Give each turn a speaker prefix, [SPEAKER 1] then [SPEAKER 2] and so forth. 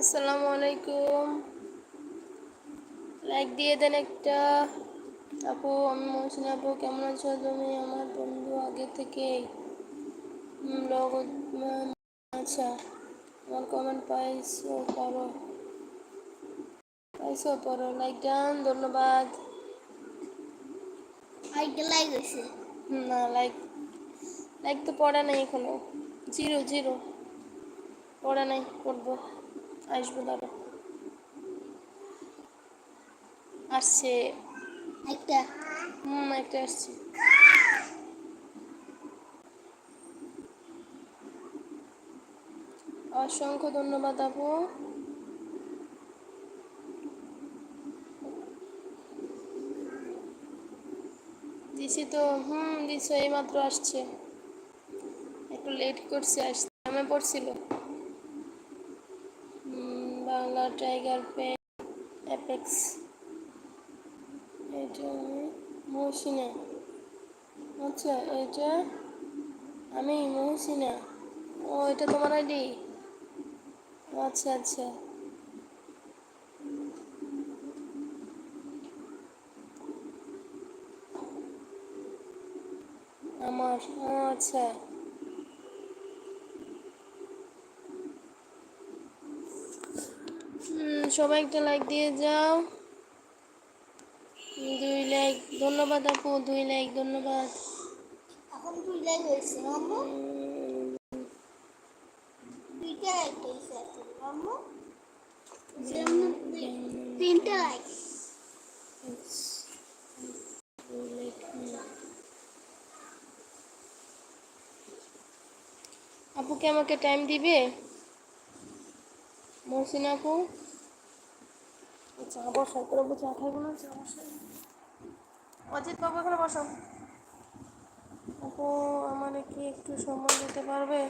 [SPEAKER 1] আসসালামু আলাইকুম। লাইক দিয়ে দেন একটা। আপু আমি মহসিন আপু কেমন আছো তুমি? আমার বন্ধু আগে থেকে ব্লগ আচ্ছা আমার কমেন্ট পাইছো পারো। পাইছো পড়ো লাইক ডান ধন্যবাদ।
[SPEAKER 2] আইডি লাইক হয়েছে
[SPEAKER 1] না লাইক লাইক তো পড়া নাই এখনও। জিরো জিরো পড়া নাই পড়ব। আসব দাঁড়ো আসছে
[SPEAKER 2] একটা
[SPEAKER 1] হুম একটা আসছে অসংখ্য ধন্যবাদ আপু দিছি তো হুম দিছো এইমাত্র আসছে। একটু লেট করছে আসতে নামে পড়ছিল বাংলা টাইগার পে অ্যাপেক্স এটা মহসিনা। আচ্ছা এটা আমি মহসিনা। ও, এটা তোমার আইডি? আচ্ছা আচ্ছা। আমার আচ্ছা হুম, সবাই একটা লাইক দিয়ে যাও। দুই লাইক ধন্যবাদ আপু দুই লাইক ধন্যবাদ।
[SPEAKER 2] এখন দুই লাইক হয়েছে দুইটা হয়েছে তিনটা
[SPEAKER 1] আমাকে টাইম দিবে? মহসিন আপু? চা বসাই তোর চা খাইব না চা বসাই। অজিত বাবু এখানে বসো। আপু আমার কি একটু সময় দিতে পারবে?